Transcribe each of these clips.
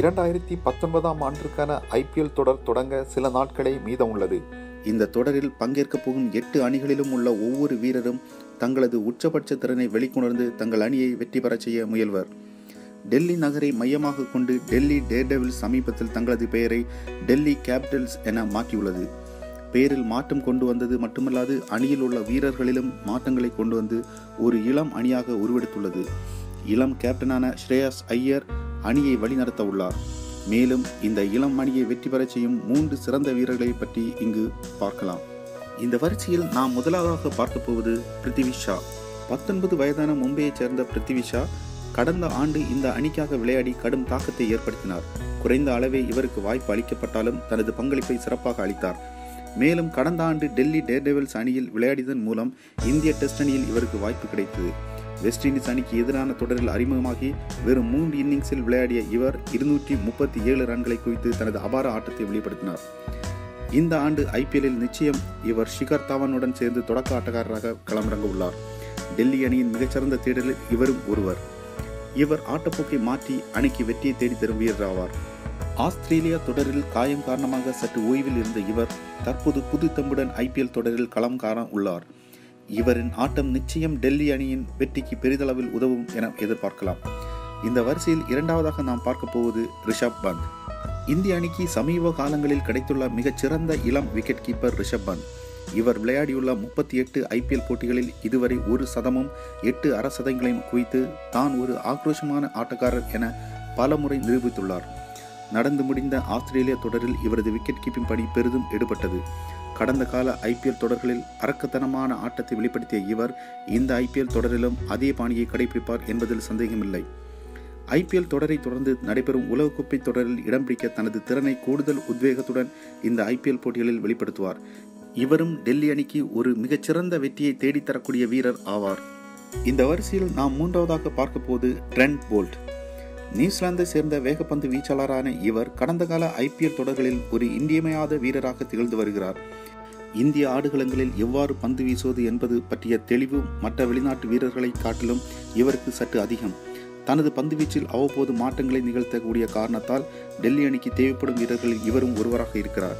இரண்டாயிரத்தி பத்தொன்பதாம் ஆண்டிற்கான ஐபிஎல் தொடர் தொடங்க சில நாட்களே மீதம் உள்ளது இந்த தொடரில் பங்கேற்கப் போகும் எட்டு அணிகளிலும் உள்ள ஒவ்வொரு வீரரும் தங்களது உச்சபட்ச திறனை வெளிக்கொணர்ந்து தங்கள் அணியை வெற்றி பெறச் செய்ய முயல்வர். டெல்லி நகரை மையமாக கொண்டு டெல்லி டேர்டெவில்ஸ் சமீபத்தில் தங்களது பெயரை டெல்லி கேபிட்டல்ஸ் என மாற்றியுள்ளது. பெயரில் மாற்றம் கொண்டு வந்தது மட்டுமல்லாது அணியில் உள்ள வீரர்களிலும் மாற்றங்களை கொண்டு வந்து ஒரு இளம் அணியாக உருவெடுத்துள்ளது. இளம் கேப்டனான ஸ்ரேயாஸ் ஐயர் அணியை வழிநடத்த உள்ளார். மேலும் இந்த இளம் அணியை வெற்றி பெறச் செய்யும் மூன்று சிறந்த வீரர்களை பற்றி இங்கு பார்க்கலாம். இந்த வரிசையில் நாம் முதலாவதாக பார்க்க போவது பிருத்திவி ஷா. பத்தொன்பது வயதான மும்பையைச் சேர்ந்த பிருத்திவி ஷா கடந்த ஆண்டு இந்த அணிக்காக விளையாடி கடும் தாக்கத்தை ஏற்படுத்தினார். குறைந்த அளவே இவருக்கு வாய்ப்பு அளிக்கப்பட்டாலும் தனது பங்களிப்பை சிறப்பாக அளித்தார். மேலும் கடந்த ஆண்டு டெல்லி டேர்டெவில்ஸ் அணியில் விளையாடியதன் மூலம் இந்திய டெஸ்ட் அணியில் இவருக்கு வாய்ப்பு கிடைத்தது. வெஸ்ட் இண்டீஸ் அணிக்கு எதிரான தொடரில் அறிமுகமாகி வெறும் மூன்று இன்னிங்ஸில் விளையாடிய இவர் இருநூற்றி முப்பத்தி ஏழு ரன்களை குவித்து தனது அபார ஆட்டத்தை வெளிப்படுத்தினார். இந்த ஆண்டு ஐபிஎல்லில் நிச்சயம் இவர் ஷிகர் தாவனுடன் சேர்ந்து தொடக்க ஆட்டக்காரராக களமிறங்க உள்ளார். டெல்லி அணியின் மிகச்சிறந்த தேடலில் இவரும் ஒருவர். இவர் ஆட்டப்போக்கை மாற்றி அணிக்கு வெற்றியை தேடி தரும் வீரர் ஆவார் ஆஸ்திரேலியா தொடரில் காயம் காரணமாக சற்று ஓய்வில் இருந்த இவர் தற்போது புது தம்புடன் ஐபிஎல் தொடரில் களம் காண உள்ளார். இவரின் ஆட்டம் நிச்சயம் டெல்லி அணியின் வெற்றிக்கு பெரிதளவில் உதவும் என எதிர்பார்க்கலாம். இந்த வரிசையில் இரண்டாவதாக நாம் பார்க்க போவது ரிஷப் பந்த். இந்திய அணிக்கு சமீப காலங்களில் கிடைத்துள்ள மிகச்சிறந்த இளம் விக்கெட் கீப்பர் ரிஷப் பந்த். இவர் விளையாடியுள்ள முப்பத்தி எட்டு ஐபிஎல் போட்டிகளில் இதுவரை ஒரு சதமும் எட்டு அரசதங்களையும் குவித்து தான் ஒரு ஆக்ரோஷமான ஆட்டக்காரர் என பலமுறை நிரூபித்துள்ளார். நடந்து முடிந்த ஆஸ்திரேலிய தொடரில் இவரது விக்கெட் கீப்பிங் பணி பெரிதும் எடுபட்டது. கடந்த கால ஐபிஎல் தொடர்களில் அரக்கத்தனமான ஆட்டத்தை வெளிப்படுத்திய இவர் இந்த ஐபிஎல் தொடரிலும் அதே பாணியை கடைபிடிப்பார் என்பதில் சந்தேகமில்லை. ஐபிஎல் தொடரை தொடர்ந்து நடைபெறும் உலகக்கோப்பை தொடரில் இடம் பிடிக்க தனது திறனை கூடுதல் உத்வேகத்துடன் இந்த ஐபிஎல் போட்டிகளில் வெளிப்படுத்துவார். இவரும் டெல்லி அணிக்கு ஒரு மிகச்சிறந்த வெற்றியை தேடித்தரக்கூடிய வீரர் ஆவார். இந்த வரிசையில் நாம் மூன்றாவதாக பார்க்க போது ட்ரெண்ட் போல்ட். நியூசிலாந்தை சேர்ந்த வேகப்பந்து வீச்சாளரான இவர் கடந்த கால ஐபிஎல் தொடர்களில் ஒரு இன்றியமையாத வீரராக திகழ்ந்து வருகிறார். இந்திய ஆடுகளங்களில் எவ்வாறு பந்து வீசுவது என்பது பற்றிய தெளிவு மற்ற வெளிநாட்டு வீரர்களை காட்டிலும் இவருக்கு சற்று அதிகம். தனது பந்து வீச்சில் அவ்வப்போது மாற்றங்களை நிகழ்த்தக்கூடிய காரணத்தால் டெல்லி அணிக்கு தேவைப்படும் வீரர்களில் இவரும் ஒருவராக இருக்கிறார்.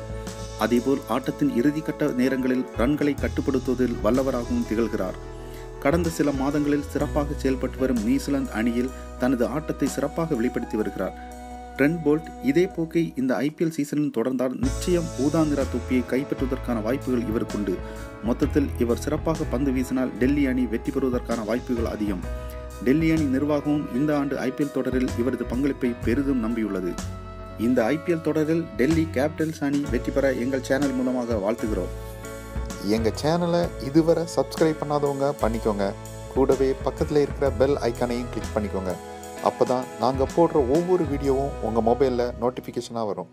அதேபோல் ஆட்டத்தின் இறுதிக்கட்ட நேரங்களில் ரன்களை கட்டுப்படுத்துவதில் வல்லவராகவும் திகழ்கிறார். கடந்த சில மாதங்களில் சிறப்பாக செயல்பட்டு வரும் நியூசிலாந்து அணியில் தனது ஆட்டத்தை சிறப்பாக வெளிப்படுத்தி வருகிறார். ட்ரெண்ட் போல்ட் இதே போக்கை இந்த ஐபிஎல் சீசனில் தொடர்ந்தால் நிச்சயம் ஊதா தொப்பியை கைப்பற்றுவதற்கான வாய்ப்புகள் இவருக்குண்டு மொத்தத்தில் இவர் சிறப்பாக பந்து வீசினால் டெல்லி அணி வெற்றி பெறுவதற்கான வாய்ப்புகள் அதிகம். டெல்லி அணி நிர்வாகமும் இந்த ஆண்டு ஐபிஎல் தொடரில் இவரது பங்களிப்பை பெரிதும் நம்பியுள்ளது. இந்த ஐபிஎல் தொடரில் டெல்லி கேபிட்டல்ஸ் அணி வெற்றி பெற எங்கள் சேனல் மூலமாக வாழ்த்துகிறோம். எங்கள் சேனலை இதுவரை சப்ஸ்கிரைப் பண்ணாதவங்க பண்ணிக்கோங்க. கூடவே பக்கத்தில் இருக்கிற பெல் ஐக்கானையும் கிளிக் பண்ணிக்கோங்க. அப்போ தான் நாங்கள் போடுற ஒவ்வொரு வீடியோவும் உங்கள் மொபைலில் நோட்டிஃபிகேஷனாக வரும்.